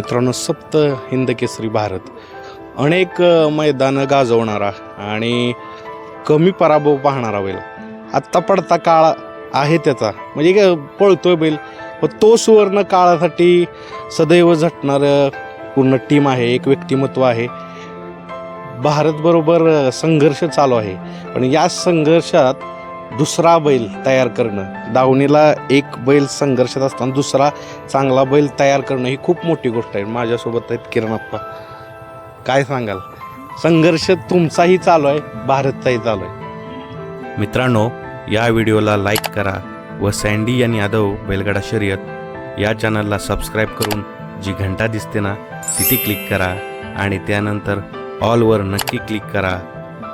मित्रांनो सप्त हिंद केसरी भारत. अनेक मैदानं गाजवणारा आणि कमी पराभव पाहणारा बैल. आत्ता पडता काळ आहे त्याचा. म्हणजे काय पळतोय बैल. व तो सुवर्ण काळासाठी सदैव झटणारं पूर्ण टीम आहे एक व्यक्तिमत्व आहे. भारतबरोबर संघर्ष चालू आहे. पण या संघर्षात दुसरा बैल तयार करणं. दावणीला एक बैल संघर्षात असताना दुसरा चांगला बैल तयार करणं ही खूप मोठी गोष्ट आहे. माझ्यासोबत आहेत किरणप्पा काय सांगाल? संघर्ष तुमचाही चालू आहे भारतचाही चालू आहे. मित्रांनो या व्हिडिओला लाईक करा व सँडी आणि यादव बैलगाडा शर्यत या चॅनलला सबस्क्राईब करून जी घंटा दिसते ना तिथे क्लिक करा आणि त्यानंतर ऑलवर नक्की क्लिक करा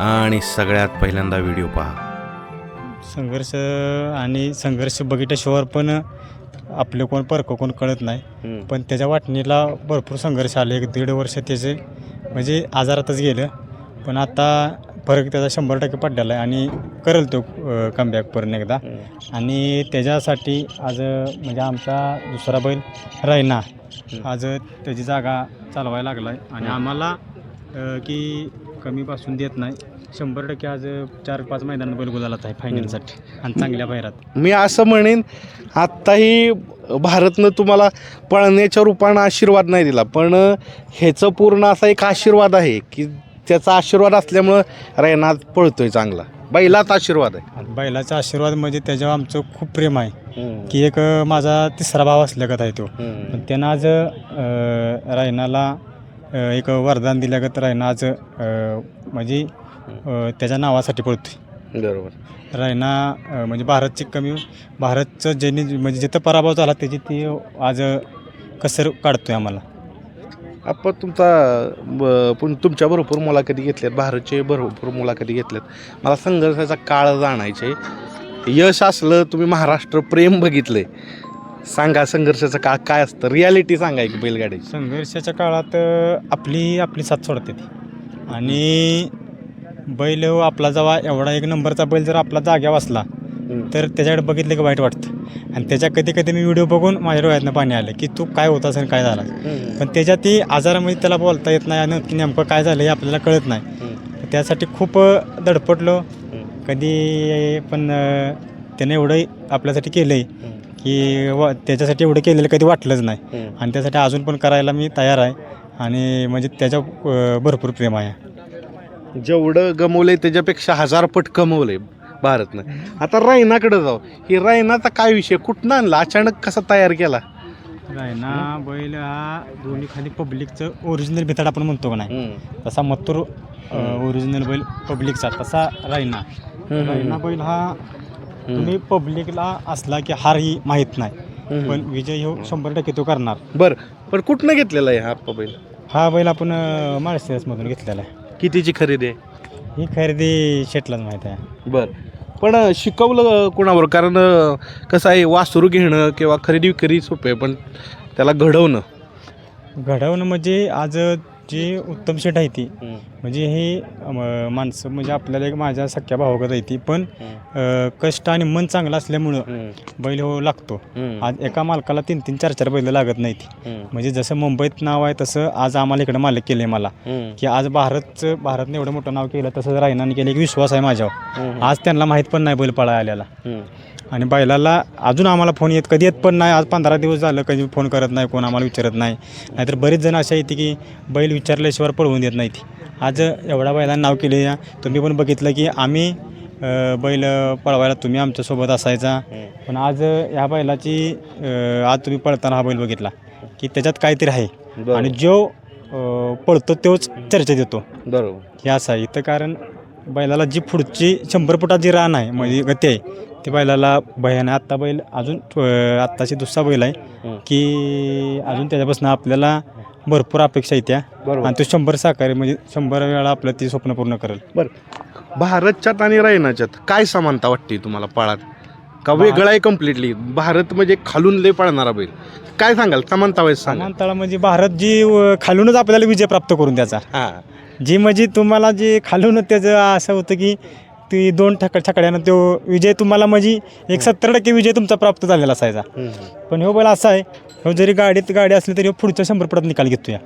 आणि सगळ्यात पहिल्यांदा व्हिडिओ पहा. संघर्ष आणि संघर्ष बघितल्याशिवाय पण आपले कोण परक कोण कळत नाही. पण त्याच्या वाटणीला भरपूर संघर्ष आले. एक दीड वर्ष त्याचे म्हणजे आजारातच गेलं. पण आता फरक त्याचा शंभर टक्के पडलेला आहे आणि करेल तो कमबॅक परत एकदा. आणि त्याच्यासाठी आज म्हणजे आमचा दुसरा बैल रायना आज त्याची जागा चालवायला लागला आहे आणि आम्हाला की कमीपासून देत नाही. शंभर टक्के आज चार पाच मैदानात बैल गुलालात आहे फायनलसाठी आणि चांगल्या बाहेरात मी असं म्हणेन आत्ताही भारतनं तुम्हाला पळण्याच्या रूपानं आशीर्वाद नाही दिला पण ह्याचं पूर्ण असा एक आशीर्वाद आहे की त्याचा आशीर्वाद असल्यामुळं रैनात पळतोय चांगला. बैलात आशीर्वाद आहे. आणि बैलाचा आशीर्वाद म्हणजे त्याच्यावर आमचं खूप प्रेम आहे. की एक अ, माझा तिसरा भाव असल्यागत आहे तो. पण त्यानं आज अ, रायनाला अ, एक वरदान दिल्यागत रायना आज अ, म्हणजे अ, त्याच्या नावासाठी पळतोय. बरोबर. रायना अ, म्हणजे भारतची कमी भारतचं ज्यांनी म्हणजे जिथं पराभव झाला त्याची ती आज कसर काढतोय आम्हाला. आपण तुमचा ब- पण तुमच्या भरपूर मुलाखती घेतल्यात भारतचे भरपूर मुलाखती घेतल्यात. मला संघर्षाचा काळ जाणायचे. यश असलं तुम्ही महाराष्ट्र प्रेम बघितलंय. सांगा संघर्षाचं काळ काय असतं? रियालिटी सांगा एक बैलगाडीची. संघर्षाच्या काळात अ, आपली आपली साथ सोडते ती. आणि बैल हो आपला जेव्हा एवढा एक नंबरचा बैल जर आपला जाग्यावर असला तर त्याच्याकडे बघितलं की वाईट वाटतं. आणि त्याच्या कधी कधी मी व्हिडिओ बघून माझ्या डोळ्यातनं पाणी आलं की तू काय होतास आणि काय झाला पण त्याच्या ती आजारामध्ये त्याला बोलता येत नाही आणि की नेमकं काय झालं हे आपल्याला कळत नाही. त्यासाठी खूप अ, धडपडलो. कधी पण त्याने एवढं आपल्यासाठी केलं आहे की व त्याच्यासाठी एवढं केलेलं कधी वाटलंच नाही. आणि त्यासाठी अजून पण करायला मी तयार आहे. आणि म्हणजे त्याच्या भरपूर प्रेम आहे. जेवढं गमवलंय त्याच्यापेक्षा हजार पट कमवलंय भारतनं. आता रायनाकडे जाऊ. ही रायनाचा काय विषय? कुठनं आणला? अचानक कसा तयार केला? रायना बैल हा दोन्ही खाली पब्लिकचं ओरिजिनल भिताड आपण म्हणतो का नाही? तसा मत्तूर ओरिजिनल बैल पब्लिकचा तसा रायना. रायना बैल हा तुम्ही पब्लिकला असला की हार ही माहीत नाही. पण विजय हो शंभर टक्के तो करणार. बर. पण कुठनं घेतलेला आहे हा बैल? हा बैल आपण माळशिरसमधून घेतलेला आहे. कितीची खरेदी आहे? ही खरेदी शेटलाच माहीत आहे. बर. पण अ, शिकवलं कोणावर? कारण अ, कसं आहे वासरू घेणं किंवा खरेदी विक्री सोपे आहे पण त्याला घडवणं. घडवणं म्हणजे आज जी उत्तम शेट आहे ती. म्हणजे हे माणसं म्हणजे आपल्याला एक माझ्या सख्या भावागत आहे ती. पण कष्ट आणि मन चांगलं असल्यामुळं बैल हो लागतो. आज एका मालकाला तीन तीन चार चार बैल लागत नाही ती म्हणजे जसं मुंबईत नाव आहे तसं आज आम्हाला इकडं मालक केलं मला. की आज भारतचं भारतने एवढं मोठं नाव केलं तसंच रायनाने केलं. एक विश्वास आहे माझ्यावर. आज त्यांना माहीत पण नाही बैल पळा आलेला. आणि बैलाला अजून आम्हाला फोन येत कधी येत पण नाही. आज पंधरा दिवस झालं कधी फोन करत नाही कोण आम्हाला विचारत नाही. नाहीतर बरेच जण अशा येते की बैल विचारल्याशिवाय पळवून देत नाही ती. आज एवढा बैलांना नाव केले या. तुम्ही पण बघितलं की आम्ही बैल पळवायला तुम्ही आमच्यासोबत असायचा. पण आज या बैलाची आज तुम्ही पळताना हा बैल बघितला की त्याच्यात काहीतरी आहे. आणि जो पळतो तोच चर्चेत येतो. बरोबर. हे असं आहे. इथं कारण बैलाला जी पुढची शंभर फुटात जी रान आहे म्हणजे गती आहे ती बैलाला भयाने आत्ता बैल अजून आत्ताची दुसरा बैल आहे की अजून त्याच्यापासून आपल्याला भरपूर अपेक्षा येत्या बरोबर. आणि तो शंभर साकारी म्हणजे शंभर वेळा आपलं ती स्वप्न पूर्ण करेल. बरं. भारतच्यात आणि रायनाच्यात काय समानता वाटते तुम्हाला पळात? का वेगळा आहे कम्प्लिटली भारत म्हणजे खालून लय पळणारा बैल. काय सांगाल? समानता वाईज सांगा. समांतळा म्हणजे भारत जी अं, खालूनच आपल्याला विजय प्राप्त करून त्याचा. हा. जी म्हणजे तुम्हाला जे खालून त्याचं असं होतं की ती दोन ठक छकड्यानं तो विजय तुम्हाला म्हणजे एक सत्तर टक्के विजय तुमचा प्राप्त झालेला असायचा. पण ह्यो बैल असा आहे ह्यो जरी गाडीत गाडी असली तरी ह्यो पुढच्या शंभर पडात निकाल घेतो या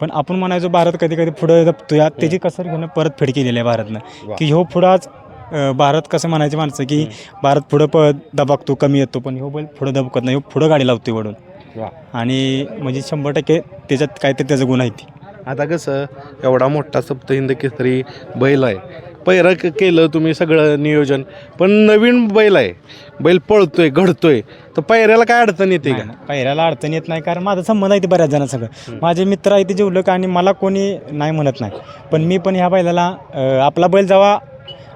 पण आपण म्हणायचो भारत कधी कधी पुढं जपतो या त्याची कसर घेणं परत फेड केलेली आहे भारतनं. की ह्यो पुढं आज भारत कसं म्हणायचे माणसं की भारत पुढं प दबागतो कमी येतो पण ह्यो बैल पुढं दबकत नाही ह्यो पुढं गाडी लावतो वडून. आणि म्हणजे शंभर टक्के त्याच्यात काहीतरी त्याचा गुण आहे ती. आता कसं एवढा मोठा सप्तहिंद केसरी बैल आहे. पैरं क- केलं तुम्ही सगळं नियोजन. पण नवीन बैल आहे. बैल पळतोय घडतोय. तर पैऱ्याला काय अडचण येते का? पहिल्याला अडचण येत नाही कारण माझा संबंध आहे ते बऱ्याच जणांसंग सगळं. माझे मित्र आहे ते जेवलं का आणि मला कोणी नाही म्हणत नाही. पण मी पण ह्या बैलाला अं, आपला बैल जेव्हा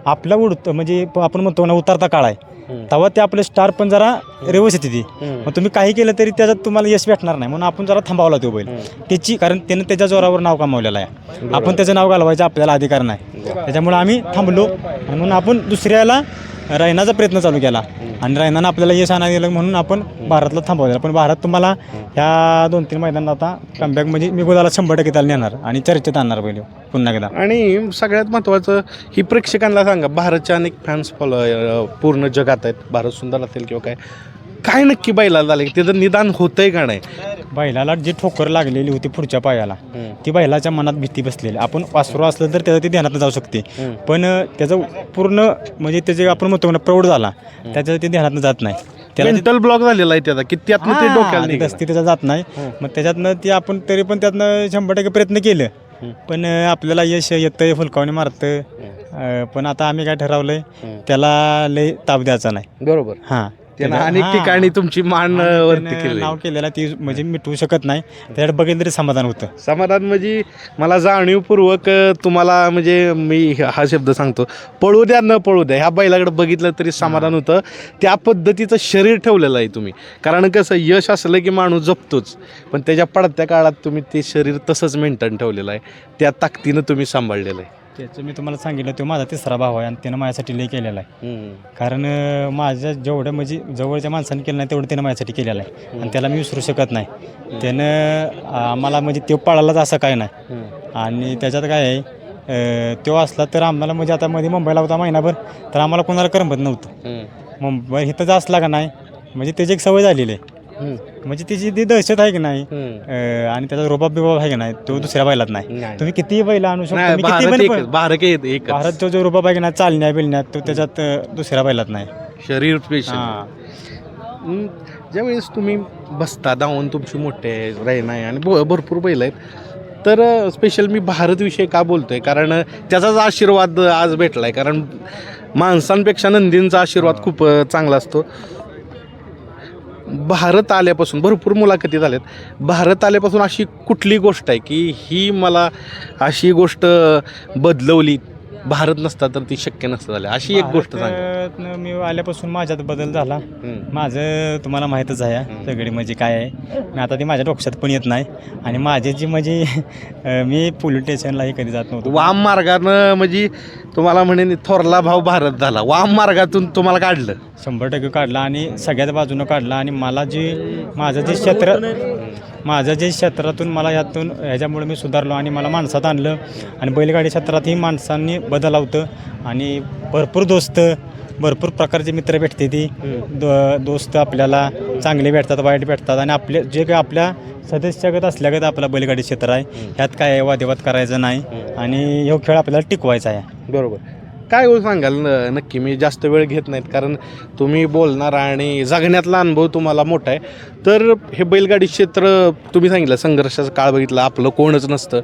आपला उडतो म्हणजे प- आपण म्हणतो ना उतरता काळ आहे. तेव्हा ते आपलं स्टार पण जरा व्यवस्थित येते. मग तुम्ही काही केलं तरी त्याच्यात तुम्हाला यश भेटणार नाही. म्हणून आपण जरा थांबावला तो बैल. त्याची कारण त्यानं त्याच्या जोरावर नाव कमावलेलं आहे. आपण त्याचं नाव घालवायचं आपल्याला अधिकार नाही. त्याच्यामुळे आम्ही थांबलो. म्हणून आपण दुसऱ्याला रायनाचा प्रयत्न चालू केला. आणि रायनानं आपल्याला यश आणायला गेलं म्हणून आपण भारतला थांबवलेलं पण भारत तुम्हाला ह्या दोन तीन मैदानात आता कमबॅक म्हणजे मी गोदाला शंभर टक्के त्याला नेणार आणि चर्चेत आणणार पहिले पुन्हा एकदा. आणि सगळ्यात महत्त्वाचं ही प्रेक्षकांना सांगा भारतच्या अनेक फॅन्स फॉलो पूर्ण जगात आहेत. भारत सुंदर असेल किंवा काय. काय नक्की बैलाला झालं? त्याचं निदान होतंय का नाही? बैलाला जी ठोकर लागलेली होती पुढच्या पायाला ती बैलाच्या मनात भीती बसलेली. आपण वासरू असलं तर त्याचं ते ध्यानात जाऊ शकते. पण त्याचं पूर्ण म्हणजे त्याचे आपण म्हणतो ना प्रौढ झाला त्याचं ते ध्यानात जात नाही. मेंटल ब्लॉक झालेला आहे त्याचा. की त्यातनं ते डोक्याला. दस्ती त्याचा जात नाही. मग त्याच्यातनं ते आपण तरी पण त्यातनं शंभर टक्के प्रयत्न केलं. पण अं, आपल्याला यश येतंय फुलकावणी मारतं. अं, पण आता आम्ही काय ठरवलंय त्याला लय ताप द्यायचा नाही. बरोबर. हां. त्यानं त्याला- अनेक हां. ठिकाणी तुमची मान अं, वरती त्यानं केली नाव केलेलं ती म्हणजे मिटवू शकत नाही. त्याच्याकडे बघितलं तरी समाधान होतं. समाधान म्हणजे मला जाणीवपूर्वक अं, तुम्हाला म्हणजे मी हा शब्द सांगतो. पळू द्या न पळू द्या. ह्या बैलाकडे बघितलं तरी समाधान होतं. त्या पद्धतीचं शरीर ठेवलेलं आहे तुम्ही. कारण कसं यश असलं की माणूस जपतोच. पण त्याच्या पडत्या काळात तुम्ही ते शरीर तसंच मेंटेन ठेवलेलं आहे. त्या ताकदीनं तुम्ही सांभाळलेलं आहे. त्याचं मी तुम्हाला सांगितलं तो माझा तिसरा भाव आहे आणि त्यानं माझ्यासाठी लय केलेला आहे. कारण अं, माझ्या जेवढं म्हणजे जवळच्या माणसाने केलं नाही तेवढं त्यानं माझ्यासाठी केलेलं आहे. आणि त्याला मी विसरू शकत नाही. त्यानं आम्हाला म्हणजे तो पळालाच असं काय नाही. आणि त्याच्यात काय आहे अं, तो असला तर आम्हाला म्हणजे आता मध्ये मुंबईला होता महिनाभर तर आम्हाला कोणाला करमत नव्हतं. मुंबई इथं जर असला का नाही म्हणजे त्याची एक सवय झालेली आहे. म्हणजे त्याची ती दहशत आहे की नाही? अं, आणि त्याचा रोबाब बिबाब आहे की नाही तो दुसऱ्या बैलात नाही. नाही. तुम्ही कितीही बैला आणू शकता? नाही तुम्ही किती भारत पण एकच भारत एक एकच. भारत जो जो रुबाब आहे की नाही चालण्या बिलण्यात तो त्याच्यात अं, दुसऱ्या बैलात नाही. शरीर स्पेशल हां. ज्यावेळेस तुम्ही बसता धावून तुमची मोठे आहे राहीन आहे आणि भ- भरपूर बैल आहेत तर स्पेशल मी भारतविषयी का बोलतोय? कारण अ, त्याचाच आशीर्वाद आज भेटला आहे कारण माणसांपेक्षा नंदींचा आशीर्वाद खूप अ, चांगला असतो. भारत आल्यापासून भरपूर मुलाखती झाल्यात. भारत आल्यापासून अशी कुठली गोष्ट आहे की ही मला अशी गोष्ट बदलवली? भारत नसता तर ती शक्य नसतं झालं. अशी एक गोष्ट सांगा. भारतनं मी आल्यापासून माझ्यात बदल झाला. माझं तुम्हाला माहीतच आहे सगळी म्हणजे काय आहे. मी आता ती माझ्या डोक्यात पण येत नाही. आणि माझे जी म्हणजे मी पोलीस स्टेशनलाही कधी जात नव्हतो. वाम मार्गानं म्हणजे तुम्हाला म्हणे थोरला भाव भारत झाला. वाम मार्गातून तुम्हाला काढलं. शंभर टक्के काढला आणि सगळ्याच बाजूनं काढला. आणि मला जे माझं जे क्षेत्र माझं जे क्षेत्रातून मला यातून ह्याच्यामुळे मी सुधारलो आणि मला माणसात आणलं. आणि बैलगाडी क्षेत्रातही माणसांनी बदल होतं आणि भरपूर दोस्त भरपूर प्रकारचे मित्र भेटते ती. दो दोस्त आपल्याला चांगले भेटतात वाईट भेटतात आणि आपले जे काही आपल्या सदस्यगत असल्यागत आपला बैलगाडी क्षेत्र आहे. ह्यात काय आहे, वादविवाद करायचं नाही. आणि ह्यो खेळ आपल्याला टिकवायचा आहे. बरोबर. काय हो सांगाल न- नक्की मी जास्त वेळ घेत नाहीत कारण तुम्ही बोलणार आणि जगण्यातला अनुभव तुम्हाला मोठा आहे. तर हे बैलगाडी क्षेत्र तुम्ही सांगितलं संघर्षाचा काळ बघितला आपलं कोणच नसतं.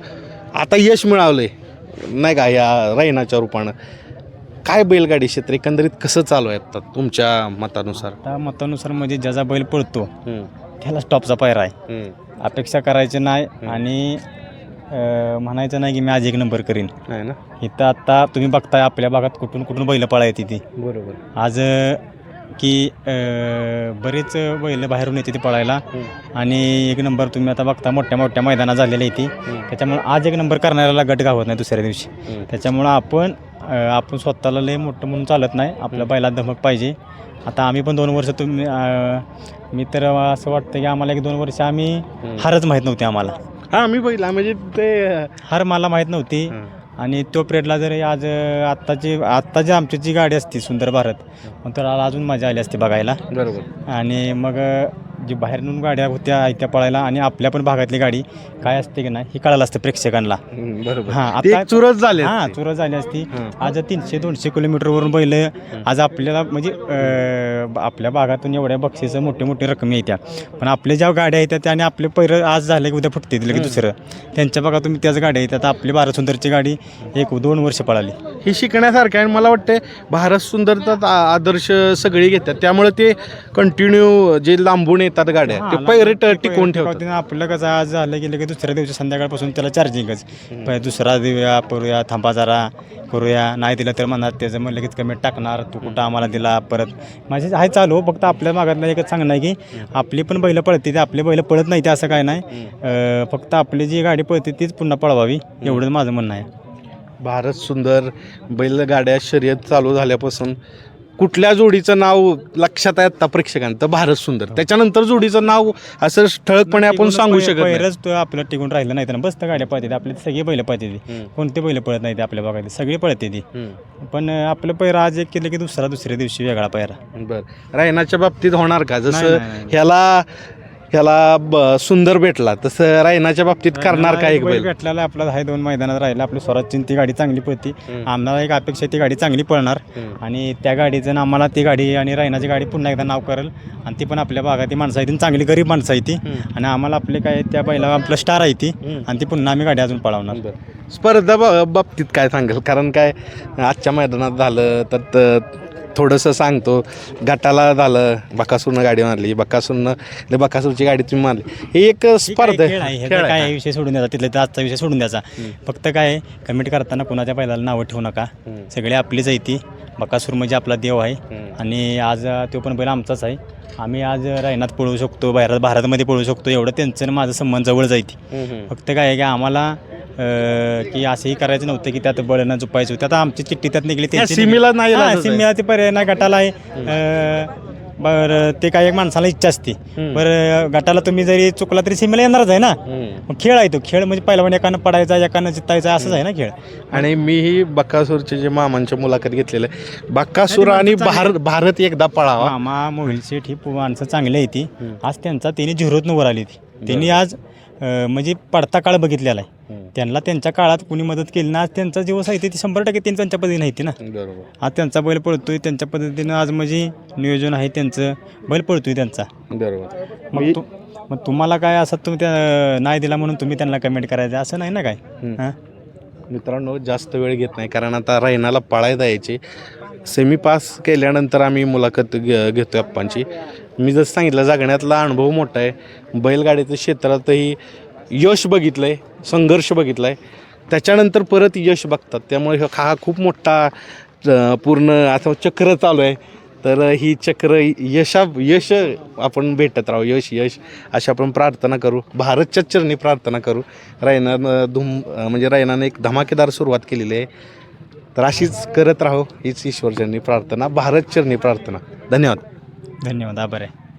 आता यश मिळवलंय नाही का या रैनाच्या रूपानं. काय बैलगाडी क्षेत्र एकंदरीत कसं चालू आहे आता तुमच्या मतानुसार? आता मतानुसार म्हणजे ज्याचा बैल पळतो हम्म, त्याला स्टॉपचा पायरा आहे. हम्म. अपेक्षा करायची नाही आणि अं, म्हणायचं नाही की मी आज एक नंबर करीन. आहे ना? इथं आत्ता तुम्ही बघताय आपल्या भागात कुठून कुठून बैल पळायची ती. बरोबर. आज अं, की अं, बरेच बैल बाहेरून येते ती पळायला. आणि एक नंबर तुम्ही आता बघता मोठ्या मोठ्या मैदानात झालेल्या आहे ती. त्याच्यामुळे आज एक नंबर करणाऱ्याला गट गावत नाही दुसऱ्या दिवशी. हम्म. त्याच्यामुळं आपण आपण स्वतःला लय मोठं म्हणून चालत नाही. आपल्या बैलात धमक पाहिजे. आता आम्ही पण दोन वर्ष तुम्ही अं, मी तर असं वाटतं की आम्हाला एक दोन वर्ष आम्ही हारच माहीत नव्हती आम्हाला. हा मी बैला म्हणजे ते हार मला माहीत नव्हती. आणि तो पिरियडला जर आज अं, आत्ताची आत्ताची आमची जी गाडी असते सुंदर भारत मग तर अजून मजा आली असते बघायला. बरोबर. आणि मग अं, जी बाहेरून गाड्या होत्या त्या पळायला आणि आपल्या पण भागातली गाडी काय असते की नाही हे कळालं असतं प्रेक्षकांना. बरोबर. हां ती एक चुरस झाली हां असती. चुरा झाली असती. आज तीनशे दोनशे किलोमीटरवरून बैल आज आपल्याला म्हणजे अं, आपल्या भागातून एवढ्या बक्षीचं मोठे मोठे रकमी येत्या. पण आपल्या ज्या गाड्या येतात त्याने आपले पहिलं आज झालं की उद्या फुटते की दुसरं. त्यांच्या भागात तुम्ही त्याच गाड्या येतात आपली बारा सुंदरची गाडी एक दोन वर्ष पळाली. ही शिकण्यासारखं आहे आणि मला वाटते भारत सुंदरतात आ- आदर्श सगळी घेतात. त्यामुळे ते कंटिन्यू जे लांबून येतात गाड्या. ते पैरे ते टिकवून ठेवतात. आपलं कसं आज झालं गेलं की दुसऱ्या दिवशी संध्याकाळपासून त्याला चार्जिंगच दुसरा देऊया करूया थांबा जरा करूया. नाही दिलं तर म्हणणार त्याचं मग लगेच कमी टाकणार तू कुठं आम्हाला दिला परत. माझे आहे चालू फक्त आपल्या भागातलं एकच सांगणं आहे की आपली पण बैलं पळते ते आपली बैलं पळत नाही ते असं काय नाही. फक्त आपली जी गाडी पळते तीच पुन्हा पळवावी एवढंच माझं म्हणणं आहे. भारत सुंदर बैलगाड्या शर्यत चालू झाल्यापासून कुठल्या जोडीचं नाव लक्षात आहे आता प्रेक्षकांचं भारत सुंदर. त्याच्यानंतर जोडीचं नाव असं ठळकपणे आपण सांगू शकत नाही. तो आपलं टिकून राहिलं नाही तर बस त्या गाड्या पळते आपली सगळी बैलं पळते ती हम्म. कोणते बैलं पळत नाही ते आपल्या भागात सगळी पळते ती हम्म. पण अं, आपलं पैरा आज एक केलं की दुसरा दुसऱ्या दिवशी वेगळा पैरा बर. रायनाच्या बाबतीत होणार का? नाही, जसं नाही, नाही. ह्याला ह्याला ब- सुंदर भेटला. तसं रायनाच्या बाबतीत करणार का एक बैल भेटलेला आपला आहे दोन मैदानात राहिला. आपली स्वराजची ती गाडी चांगली पळती. आम्हाला एक अपेक्षा आहे ती गाडी चांगली पळणार. हम्म. आणि त्या गाडीचं आम्हाला ती गाडी आणि रायनाची गाडी पुन्हा एकदा नाव करेल. आणि ती पण आपल्या भागात माणसं आहे ती चांगली गरीब माणसं आहे ती. हम्म. आणि आम्हाला आपले काय त्या बैला आपलं स्टार आहे ती. हम्म. आणि ती पुन्हा आम्ही गाडी अजून पळवणार. बरं. स्पर्धा ब- बाबतीत काय सांगेल? कारण काय आजच्या मैदानात झालं तर त- थोडंसं सांगतो. गटाला झालं बकासूरनं गाडी मारली बकासूरनं बकासूरची गाडी तुम्ही मारली. ही एक स्पर्धा खेळ आहे. खेळ काय? आहे विषय सोडून द्यायचा? तिथला आजचा विषय सोडून द्यायचा. फक्त काय कमेंट करताना कुणाच्या बैलाला नावं ठेवू नका. सगळे आपलीच आहे ती. बकासूर म्हणजे आपला देव आहे. आणि आज तो पण बैल आमचाच आहे. आम्ही आज रायनात पळू शकतो बाहेर भारतमध्ये पळू शकतो एवढं त्यांचं आणि माझं संबंध जवळ जायती. फक्त काय आहे की आम्हाला की असंही करायचं नव्हतं की त्यात बळणं झुपायचं होतं. आता आमची चिठ्ठी त्यात निघली या सीमेला नाही. सीमेला ते पर्याय गटाला आहे. बरं ते काय एक माणसाला इच्छा असते. बरं गटाला तुम्ही जरी चुकला तरी सीमेला येणारच आहे ना. मग खेळ आहे तो खेळ म्हणजे पहिलवान एकानं पडायचा एकानं जितायचा असंच आहे ना खेळ. आणि मीही बक्कासूरचे जे मामांच्या मुलाखत घेतलेलं आहे बक्कासूर आणि भारत भारत एकदा पळावा. मामा मोहिल शेठ ही माणसं चांगली आहे ती. आज त्यांचा त्यांनी झिरोतनं वर आली ती. त्यांनी आज अं, म्हणजे पडता काळ बघितलेला आहे. त्यांना त्यांच्या काळात कुणी मदत केली ना आज त्यांचा दिवस आहे ते ती शंभर टक्के त्यांनी त्यांच्या पद्धतीने आहे ती ना. बरोबर. आज त्यांचा बैल पळतोय त्यांच्या पद्धतीनं आज म्हणजे नियोजन आहे त्यांचं. बैल पळतोय त्यांचा. बरोबर. मग तू मग तुम्हाला काय असं तुम्ही त्या नाही दिला म्हणून तुम्ही त्यांना कमेंट करायचं? असं नाही ना काय? हम्म. हां? मित्रांनो जास्त वेळ घेत नाही कारण आता रायनाला पळायला यायचे सेमी पास केल्यानंतर आम्ही मुलाखत घे घेतो अप्पांची. मी जसं सांगितलं जगण्यातला अनुभव मोठा आहे. बैलगाडीच्या क्षेत्रातही यश बघितलं आहे संघर्ष बघितला आहे त्याच्यानंतर परत यश बघतात. त्यामुळे हा हा खूप मोठा पूर्ण असं चक्र चालू आहे. तर ही चक्र यशा यश आपण भेटत राहू. यश यश अशी आपण प्रार्थना करू. भारतच्या चरणी प्रार्थना करू. रायनानं धूम म्हणजे रायनानं एक धमाकेदार सुरुवात केलेली आहे. तर अशीच करत राहू. हीच ईश्वरचरणी प्रार्थना भारत चरणी प्रार्थना. धन्यवाद. धन्यवाद आभार आहे